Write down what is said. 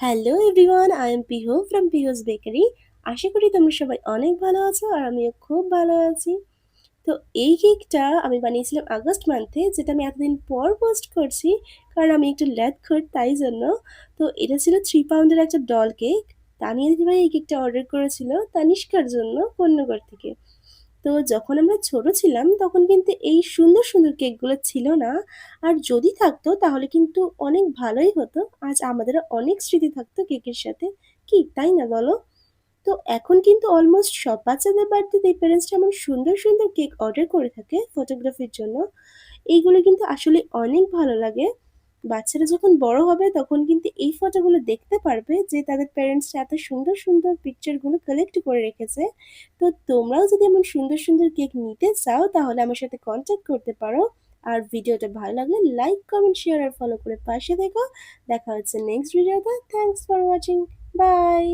Hello everyone I am Pihu from Pihu's bakery আশা করি তোমরা সবাই অনেক ভালো আছো আর আমিও খুব ভালো আছি। তো এই কেকটা আমি বানিয়েছিলাম আগস্ট মান্থে যেটা আমি এতদিন পর পোস্ট করছি, কারণ আমি একটু ল্যাথখোর তাই জন্য। তো এটা ছিল থ্রি পাউন্ডের একটা ডল কেক তানিয়া দিদিভাই এই কেকটা অর্ডার করেছিল তানিষ্কার জন্য কন্যগর থেকে। তো যখন আমরা ছোট ছিলাম, তখন কিন্তু এই সুন্দর সুন্দর কেকগুলো ছিল না। আর যদি থাকতো, তাহলে কিন্তু অনেক ভালোই হতো। আজ আমাদের অনেক স্মৃতি থাকতো কেকের সাথে। কি, তাই না বলো? তো এখন কিন্তু অলমোস্ট সব বাচ্চাদের বার্থডেতে প্যারেন্টসরা এমন সুন্দর সুন্দর কেক অর্ডার করে থাকে ফটোগ্রাফির জন্য। এইগুলো কিন্তু আসলে অনেক ভালো লাগে। বাচ্চারা যখন বড় হবে তখন কিন্তু এই ফটোগুলো দেখতে পারবে যে তাদের প্যারেন্টসরা এত সুন্দর সুন্দর পিকচারগুলো কালেক্ট করে রেখেছে। তো তোমরাও যদি এমন সুন্দর সুন্দর কেক নিতে চাও তাহলে আমার সাথে কন্ট্যাক্ট করতে পারো। আর ভিডিওটা ভালো লাগলে লাইক কমেন্ট শেয়ার আর ফলো করে পাশে দেখো দেখা হচ্ছে নেক্সট ভিডিওতে থ্যাংকস ফর ওয়াচিং বাই